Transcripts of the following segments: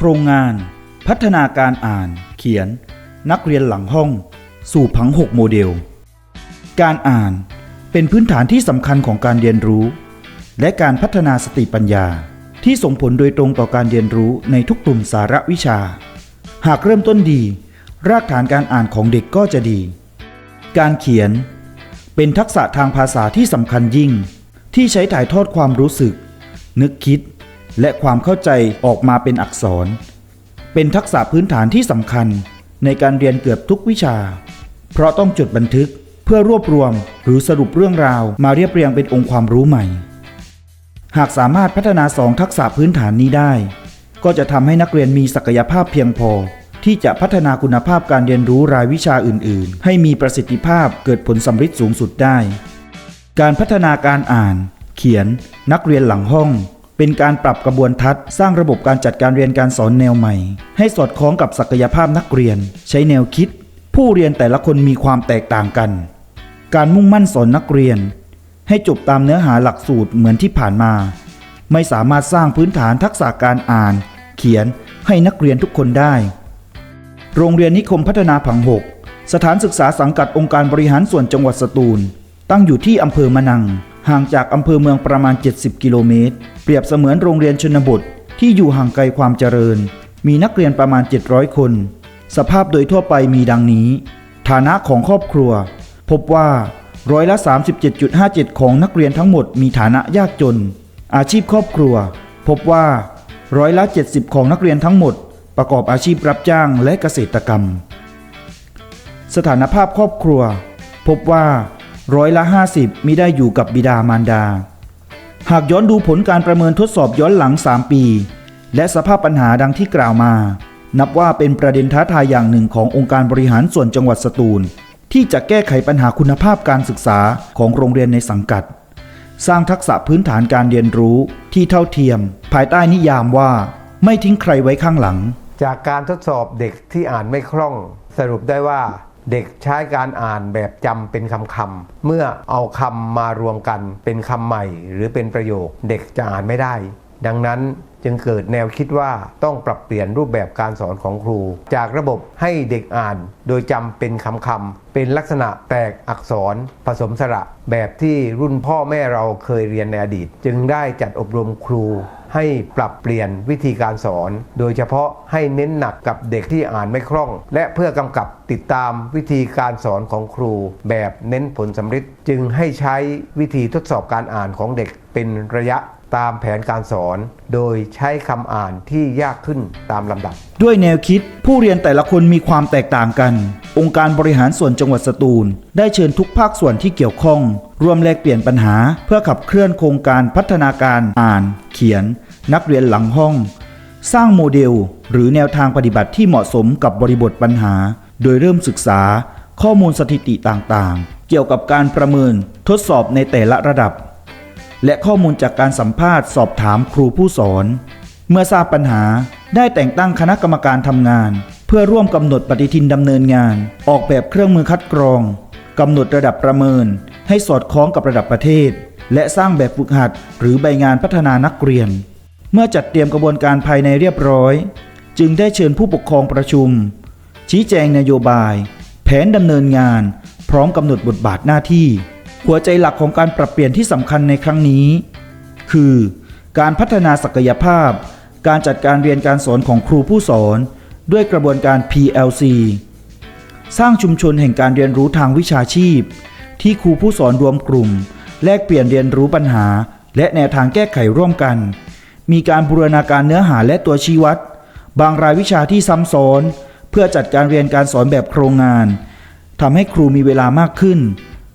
โครงงาน พัฒนาการอ่าน เขียน นักเรียนหลังห้อง สู่ผัง 6 โมเดล การอ่านเป็นพื้นฐานที่สำคัญของการเรียนรู้ และการพัฒนาสติปัญญาที่ส่งผลโดยตรงต่อการเรียนรู้ในทุกกลุ่มสาระวิชา หากเริ่มต้นดี รากฐานการอ่านของเด็กก็จะดี การเขียน เป็นทักษะทางภาษาที่สำคัญยิ่ง ที่ใช้ถ่ายทอดความรู้สึก นึกคิด และความเข้าใจออกมาเป็นอักษร เป็นทักษะพื้นฐานที่สำคัญในการเรียนเกือบทุกวิชา เพราะต้องจดบันทึกเพื่อรวบรวมหรือสรุปเรื่องราวมาเรียบเรียงเป็นองค์ความรู้ใหม่ หากสามารถพัฒนาสองทักษะพื้นฐานนี้ได้ ก็จะทำให้นักเรียนมีศักยภาพเพียงพอ ที่จะพัฒนาคุณภาพการเรียนรู้รายวิชาอื่น ๆ ให้มีประสิทธิภาพเกิดผลสำฤทธิ์สูงสุดได้ การพัฒนาการอ่าน เขียน นักเรียนหลังห้อง เป็นการปรับกระบวนทัศน์ สร้างระบบการจัดการเรียนการสอนแนวใหม่ ให้สอดคล้องกับศักยภาพนักเรียน ใช้แนวคิด ผู้เรียนแต่ละคนมีความแตกต่างกัน การมุ่งมั่นสอนนักเรียน ให้จบตามเนื้อหาหลักสูตรเหมือนที่ผ่านมา ไม่สามารถสร้างพื้นฐานทักษะการอ่าน เขียนให้นักเรียนทุกคนได้ โรงเรียนนิคมพัฒนาผังหกสถานศึกษาสังกัดองค์การบริหารส่วนจังหวัดสตูล ตั้งอยู่ที่อำเภอมะนัง ห่างจากอำเภอเมืองประมาณ 70 กิโลเมตร เปรียบเสมือนโรงเรียนชนบทที่อยู่ห่างไกลความเจริญ มีนักเรียนประมาณ 700 คน สภาพโดยทั่วไปมีดังนี้ ฐานะของครอบครัว พบว่าร้อยละ 37.57 ของนักเรียนทั้งหมดมีฐานะยากจน อาชีพครอบครัว พบว่าร้อยละ 70 ของนักเรียนทั้งหมด ประกอบอาชีพรับจ้างและเกษตรกรรม สถานภาพครอบครัว พบว่า ร้อยละ 50มิได้อยู่กับบิดามารดา หากย้อนดูผลการประเมินทดสอบย้อนหลัง 3 ปี และสภาพปัญหาดังที่กล่าวมา นับว่าเป็นประเด็นท้าทายอย่างหนึ่งขององค์การบริหารส่วนจังหวัดสตูล ที่จะแก้ไขปัญหาคุณภาพการศึกษาของโรงเรียนในสังกัด สร้างทักษะพื้นฐานการเรียนรู้ที่เท่าเทียม ภายใต้นิยามว่า ไม่ทิ้งใครไว้ข้างหลัง จากการทดสอบเด็กที่อ่านไม่คล่อง สรุปได้ว่า เด็กใช้การอ่านแบบจำเป็นคำคำๆเมื่อเอาคำมารวมกันเป็นคำใหม่ หรือเป็นประโยค เด็กจะอ่านไม่ได้ ดังนั้นจึงเกิดแนวคิดว่าต้องปรับเปลี่ยนรูปแบบการสอนของครู จากระบบให้เด็กอ่าน โดยจำเป็นคำคำๆเป็นลักษณะแตกอักษรผสมสระ แบบที่รุ่นพ่อแม่เราเคยเรียนในอดีต จึงได้จัดอบรมครู ให้ปรับเปลี่ยนวิธีการสอน โดยเฉพาะให้เน้นหนักกับเด็กที่อ่านไม่คล่อง และเพื่อกำกับติดตามวิธีการสอนของครู แบบเน้นผลสำฤทธิ์จึงให้ใช้วิธีทดสอบการอ่านของเด็กเป็นระยะ ตามแผนการสอน โดยใช้คำอ่านที่ยากขึ้นตามลำดับ ด้วยแนวคิดผู้เรียนแต่ละคนมีความแตกต่างกัน องค์การบริหารส่วนจังหวัดสตูล ได้เชิญทุกภาคส่วนที่เกี่ยวข้อง ร่วมแลกเปลี่ยนปัญหา เพื่อขับเคลื่อนโครงการพัฒนาการอ่าน เขียน นักเรียนหลังห้อง สร้างโมเดล หรือแนวทางปฏิบัติที่เหมาะสมกับบริบทปัญหา โดยเริ่มศึกษา ข้อมูลสถิติต่างๆ เกี่ยวกับการประเมินทดสอบในแต่ละระดับ และข้อมูลจากการสัมภาษณ์สอบถามครูผู้สอน เมื่อทราบปัญหาได้แต่งตั้งคณะกรรมการทำงาน เพื่อร่วมกำหนดปฏิทินดำเนินงาน ออกแบบเครื่องมือคัดกรองกำหนดระดับประเมิน ให้สอดคล้องกับระดับประเทศ และสร้างแบบฝึกหัด หรือใบงานพัฒนานักเรียน เมื่อจัดเตรียมกระบวนการภายในเรียบร้อย จึงได้เชิญผู้ปกครองประชุม ชี้แจงนโยบาย แผนดำเนินงาน พร้อมกำหนดบทบาทหน้าที่ หัวใจหลักของการปรับเปลี่ยนที่สำคัญในครั้งนี้ คือการพัฒนาศักยภาพ การจัดการเรียนการสอนของครูผู้สอน ด้วยกระบวนการ PLC สร้างชุมชนแห่งการเรียนรู้ทางวิชาชีพ ที่ครูผู้สอนรวมกลุ่ม แลกเปลี่ยนเรียนรู้ปัญหา และแนวทางแก้ไขร่วมกัน มีการบูรณาการเนื้อหาและตัวชี้วัด บางรายวิชาที่ซ้ำซ้อน เพื่อจัดการเรียนการสอนแบบโครงงานทำให้ครูมีเวลามากขึ้น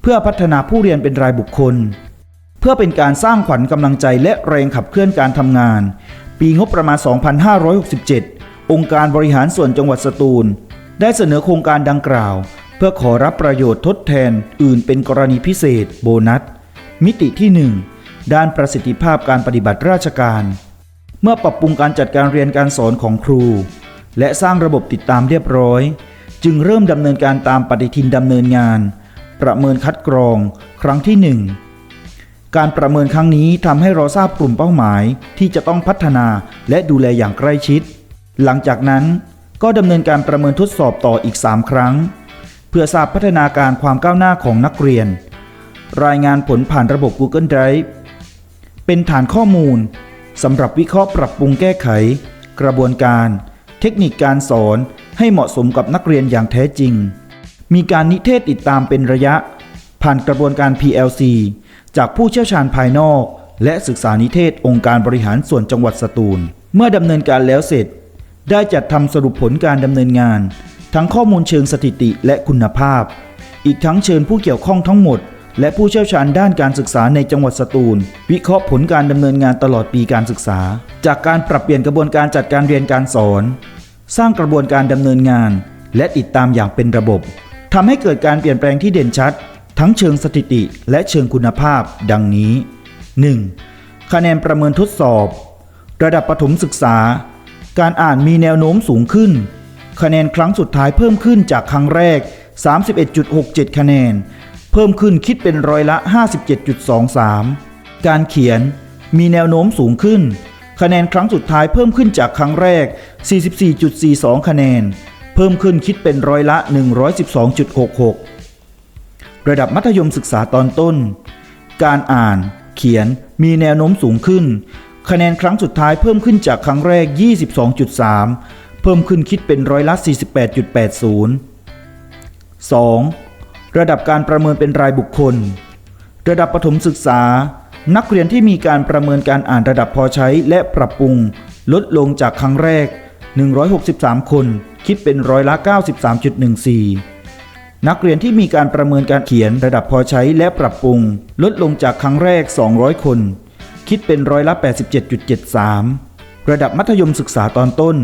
เพื่อพัฒนาผู้เรียนเป็นรายบุคคล เพื่อเป็นการสร้างขวัญกำลังใจและแรงขับเคลื่อนการทำงาน ปีงบประมาณ 2567 องค์การบริหารส่วนจังหวัดสตูล ได้เสนอโครงการดังกล่าว เพื่อขอรับประโยชน์ทดแทนอื่นเป็นกรณีพิเศษ โบนัส มิติที่ 1 ด้านประสิทธิภาพการปฏิบัติราชการ เมื่อปรับปรุงการจัดการเรียนการสอนของครู และสร้างระบบติดตามเรียบร้อย จึงเริ่มดำเนินการตามปฏิทินดำเนินงาน ประเมินคัดกรอง ครั้งที่ 1 การประเมินครั้งนี้ทำให้เราทราบกลุ่มเป้าหมาย ที่จะต้องพัฒนาและดูแลอย่างใกล้ชิด หลังจากนั้นก็ดำเนินการประเมินทดสอบต่ออีก 3 ครั้ง เพื่อทราบพัฒนาการความก้าวหน้าของนักเรียน รายงานผลผ่านระบบ Google Drive เป็นฐานข้อมูลสำหรับวิเคราะห์ปรับปรุงแก้ไข กระบวนการ เทคนิคการสอนให้เหมาะสมกับนักเรียนอย่างแท้จริง มีการนิเทศติดตามเป็นระยะ ผ่านกระบวนการ PLC จากผู้เชี่ยวชาญภายนอก และศึกษานิเทศองค์การบริหารส่วนจังหวัดสตูล เมื่อดำเนินการแล้วเสร็จ ได้จัดทำสรุปผลการดำเนินงาน ทั้งข้อมูลเชิงสถิติและคุณภาพ อีกทั้งเชิญผู้เกี่ยวข้องทั้งหมด และผู้เชี่ยวชาญด้านการศึกษาในจังหวัดสตูล วิเคราะห์ผลการดำเนินงานตลอดปีการศึกษา จากการปรับเปลี่ยนกระบวนการจัดการเรียนการสอน สร้างกระบวนการดำเนินงาน และติดตามอย่างเป็นระบบ ทำให้เกิดการเปลี่ยนแปลงที่เด่นชัด ทั้งเชิงสถิติและเชิงคุณภาพ ดังนี้ 1. คะแนนประเมินทดสอบ ระดับประถมศึกษา การอ่านมีแนวโน้มสูงขึ้น คะแนนครั้งสุดท้ายเพิ่มขึ้นจากครั้งแรก 31.67 คะแนน เพิ่มขึ้นคิดเป็นร้อยละ 57.23 การเขียนมีแนวโน้มสูงขึ้น คะแนนครั้งสุดท้ายเพิ่มขึ้นจากครั้งแรก 44.42 คะแนน พิ่มขึ้นคิดเป็นร้อยละ 112.66 ระดับมัธยมศึกษาตอนต้น การอ่าน เขียนมีแนวโน้มสูงขึ้น คะแนนครั้งสุดท้ายเพิ่มขึ้นจากครั้งแรก 22.3 เพิ่มขึ้นคิดเป็นร้อยละ 48.80 2. ระดับการประเมินเป็นรายบุคคล ระดับประถมศึกษา นักเรียนที่มีการประเมินการอ่านระดับพอใช้และปรับปรุง ลดลงจากครั้งแรก 163 คน คิดเป็นร้อยละ 93.14 นักเรียนที่มีการประเมินการเขียนระดับพอใช้และปรับปรุง ลดลงจากครั้งแรก 200 คน คิดเป็นร้อยละ 87.73 ระดับมัธยมศึกษาตอนต้น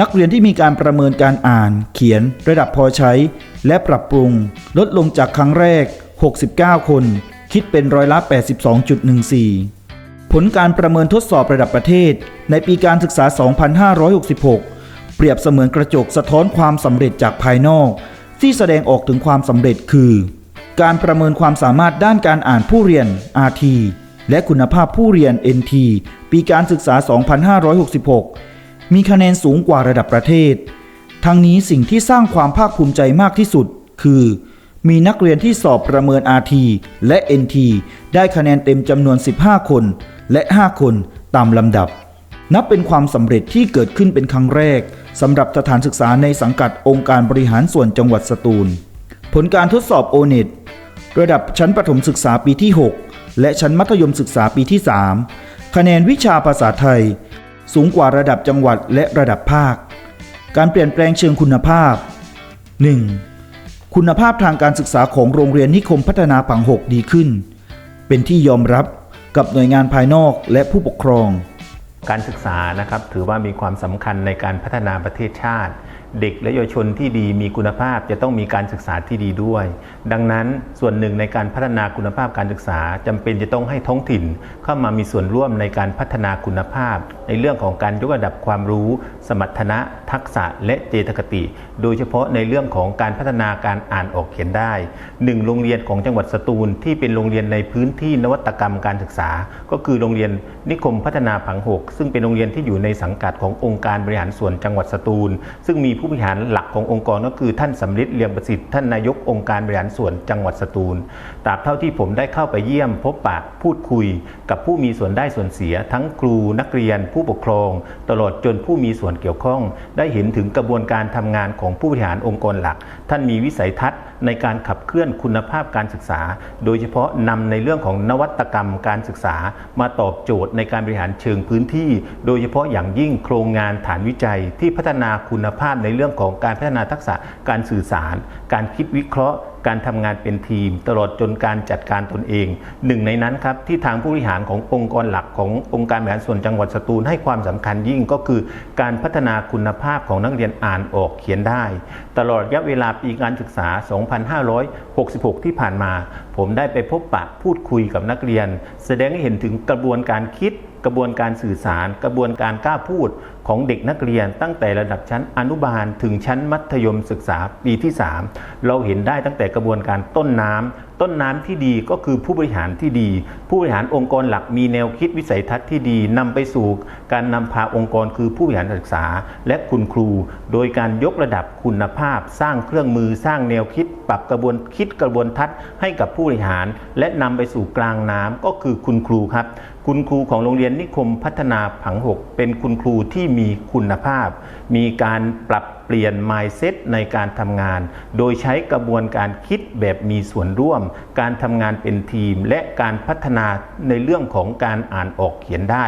นักเรียนที่มีการประเมินการอ่าน เขียน ระดับพอใช้ และปรับปรุง ลดลงจากครั้งแรก 69 คน คิดเป็นร้อยละ 82.14 ผลการประเมินทดสอบระดับประเทศ ในปีการศึกษา 2566 เปรียบเสมือนกระจกสะท้อนความสำเร็จจากภายนอก ที่แสดงออกถึงความสำเร็จคือ การประเมินความสามารถด้านการอ่านผู้เรียน RT และคุณภาพผู้เรียน NT ปีการศึกษา 2566 มีคะแนนสูงกว่าระดับประเทศ ทั้งนี้สิ่งที่สร้างความภาคภูมิใจมากที่สุด คือ มีนักเรียนที่สอบประเมิน RT และ NT ได้คะแนนเต็มจำนวน 15 คน และ 5 คนตามลำดับ นับเป็นความสำเร็จที่เกิดขึ้นเป็นครั้งแรกสำหรับสถานศึกษาในสังกัดองค์การบริหารส่วนจังหวัดสตูล ผลการทดสอบ O-NET ระดับชั้นประถมศึกษาปีที่ 6 และชั้นมัธยมศึกษาปีที่ 3 คะแนนวิชาภาษาไทย สูงกว่าระดับจังหวัดและระดับภาค การเปลี่ยนแปลงเชิงคุณภาพ 1. คุณภาพทางการศึกษาของโรงเรียนนิคมพัฒนาผังหกดีขึ้น เป็นที่ยอมรับกับหน่วยงานภายนอกและผู้ปกครอง การศึกษานะครับถือว่ามีความสำคัญในการพัฒนาประเทศชาติ เด็กและเยาวชนที่ดีมีคุณภาพจะต้องมีการศึกษาที่ดีด้วย ดังนั้นส่วนหนึ่งในการพัฒนาคุณภาพการศึกษาจำเป็นจะต้องให้ท้องถิ่น เข้ามามีส่วนร่วมในการพัฒนาคุณภาพ ในเรื่องของการยกระดับความรู้ สมรรถนะ ทักษะและเจตคติ โดยเฉพาะในเรื่องของการพัฒนาการอ่านออกเขียนได้หนึ่งโรงเรียนของจังหวัดสตูลที่เป็นโรงเรียนในพื้นที่นวัตกรรมการศึกษา ก็คือโรงเรียนนิคมพัฒนาผังหกซึ่งเป็นโรงเรียนที่อยู่ในสังกัดขององค์การบริหารส่วนจังหวัดสตูล ซึ่งมีผู้บริหารหลักขององค์กรก็คือท่านสำริดเลียมประสิทธิ์ท่านนายกองค์การบริหารส่วนจังหวัดสตูลตราบเท่าที่ผมได้เข้าไปเยี่ยม พบปะพูดคุย กับผู้มีส่วนได้ส่วนเสีย ทั้งครูนักเรียน ผู้ปกครอง ตลอดจนผู้มีส่วนเกี่ยวข้อง ได้เห็นถึงกระบวนการทำงานของผู้บริหารองค์กรหลัก ท่านมีวิสัยทัศน์ในการขับเคลื่อนคุณภาพการศึกษา โดยเฉพาะนำในเรื่องของนวัตกรรมการศึกษา มาตอบโจทย์ในการบริหารเชิงพื้นที่ โดยเฉพาะอย่างยิ่งโครงงานฐานวิจัยที่พัฒนาคุณภาพในเรื่องของการพัฒนาทักษะการสื่อสาร การคิดวิเคราะห์ การทำงานเป็นทีม ตลอดจนการจัดการตนเอง หนึ่งในนั้นครับที่ทางผู้บริหารขององค์กรหลักขององค์การบริหารส่วนจังหวัดสตูลให้ความสำคัญยิ่งก็คือ การพัฒนาคุณภาพของนักเรียนอ่านออกเขียนได้ ตลอดระยะเวลาปีการศึกษา 2566 ที่ผ่านมา ผมได้ไปพบปะพูดคุยกับนักเรียน แสดงให้เห็นถึงกระบวนการคิด กระบวนการสื่อสาร กระบวนการกล้าพูดของเด็กนักเรียน ตั้งแต่ระดับชั้นอนุบาล ถึงชั้นมัธยมศึกษาปีที่ 3 เราเห็นได้ตั้งแต่กระบวนการต้นน้ำต้นน้ำที่ดีก็คือผู้บริหารที่ดี ผู้บริหารองค์กรหลักมีแนวคิดวิสัยทัศน์ที่ดีนำไปสู่การนำพาองค์กรคือผู้บริหารศึกษา และคุณครู โดยการยกระดับคุณภาพ สร้างเครื่องมือสร้างแนวคิด ปรับกระบวนคิดกระบวนทัศน์ให้กับผู้บริหาร และนำไปสู่กลางน้ำก็คือคุณครูครับ คุณครูของโรงเรียนนิคมพัฒนาผังหกเป็นคุณครูที่มีคุณภาพ มีการปรับเปลี่ยน mindset ในการทำงาน โดยใช้กระบวนการคิดแบบมีส่วนร่วม การทำงานเป็นทีม และการพัฒนาในเรื่องของการอ่านออกเขียนได้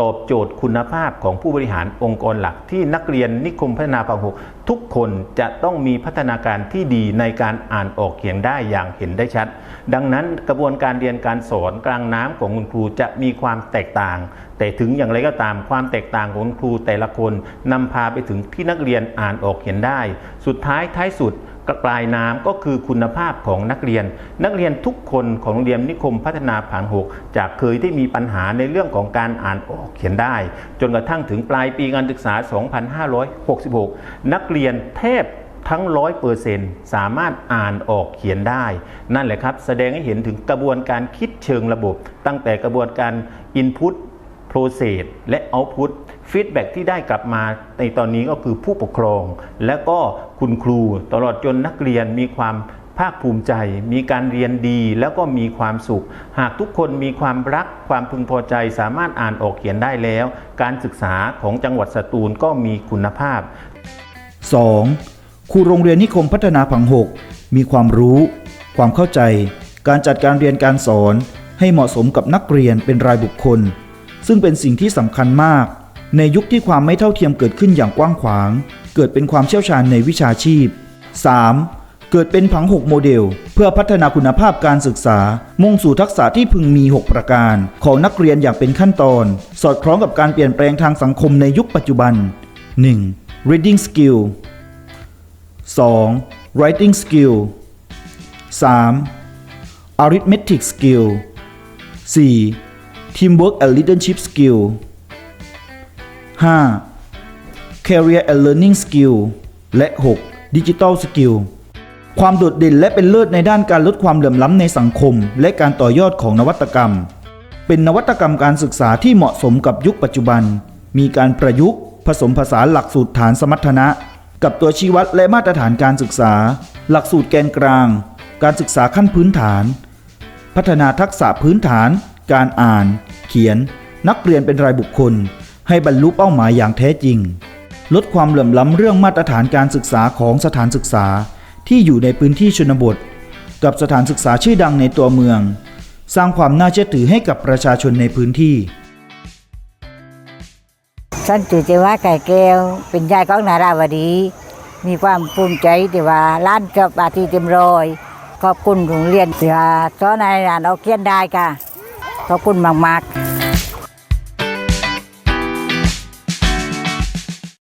ตอบโจทย์คุณภาพของผู้บริหารองค์กรหลัก ที่นักเรียนนิคมพัฒนาผังหกทุกคนจะต้องมีพัฒนาการที่ดีในการอ่านออกเขียนได้อย่างเห็นได้ชัด ดังนั้นกระบวนการเรียนการสอนกลางน้ำของคุณครูจะมีความแตกต่าง แต่ถึงอย่างไรก็ตามความแตกต่างของคุณครูแต่ละคนนำพาไปถึงที่นักเรียนอ่านออกเขียนได้ สุดท้ายท้ายสุดปลายน้ำก็คือคุณภาพของนักเรียน นักเรียนทุกคนของโรงเรียนนิคมพัฒนาผังหกจากเคยที่มีปัญหาในเรื่องของการอ่านออกเขียนได้ จนกระทั่งถึงปลายปีการศึกษา 2566 นักเรียนแทบทั้ง100%สามารถอ่านออกเขียนได้ นั่นแหละครับ แสดงให้เห็นถึงกระบวนการคิดเชิงระบบ ตั้งแต่กระบวนการ Input Process และ Output ฟีดแบ็ที่ได้กลับมาในตอนนี้ก็คือผู้ปกครอง และก็คุณครูตลอดจนนักเรียนมีความภาคภูมิใจ มีการเรียนดีแล้วก็มีความสุข หากทุกคนมีความรักความพึงพอใจสามารถอ่านออกเขียนได้แล้ว การศึกษาของจังหวัดสตูลก็มีคุณภาพ 2. ครูโรงเรียนนิคมพัฒนาผังหกมีความรู้ ความเข้าใจ การจัดการเรียนการสอน ให้เหมาะสมกับนักเรียนเป็นรายบุคคล ซึ่งเป็นสิ่งที่สำคัญมาก ในยุคที่ความไม่เท่าเทียมเกิดขึ้นอย่างกว้างขวาง เกิดเป็นความเชี่ยวชาญในวิชาชีพ 3. เกิดเป็นผังหกโมเดล เพื่อพัฒนาคุณภาพการศึกษา มุ่งสู่ทักษะที่พึงมี 6 ประการ ของนักเรียนอย่างเป็นขั้นตอน สอดคล้องกับการเปลี่ยนแปลงทางสังคมในยุคปัจจุบัน 1. reading skill 2. writing skill 3. arithmetic skill 4. Teamwork and leadership skill 5. career and learning skill และ 6. digital skill ความโดดเด่นและเป็นเลิศในด้านการลดความเหลื่อมล้ำในสังคม และการต่อยอดของนวัตกรรม เป็นนวัตกรรมการศึกษาที่เหมาะสมกับยุคปัจจุบัน มีการประยุกต์ ผสมผสานหลักสูตรฐานสมรรถนะ กับตัวชี้วัดและมาตรฐานการศึกษา หลักสูตรแกนกลาง การศึกษาขั้นพื้นฐาน พัฒนาทักษะพื้นฐาน การอ่าน ขียน นักเรียนเป็นรายบุคคล ให้บรรลุเป้าหมายอย่างแท้จริง ลดความเหลื่อมล้ำเรื่องมาตรฐานการศึกษาของสถานศึกษาที่อยู่ในพื้นที่ชนบท กับสถานศึกษาชื่อดังในตัวเมือง สร้างความน่าเชื่อถือให้กับประชาชนในพื้นที่ฉันจือเจว่าไก่แก้วเป็นยายของนาราวดี มีความภูมิใจที่ว่าล้านจบอาทีเต็มรอยขอบคุณโรงเรียนที่ว่าสอนในอ่านเอาเขียนได้ค่ะ ขอบคุณมากๆ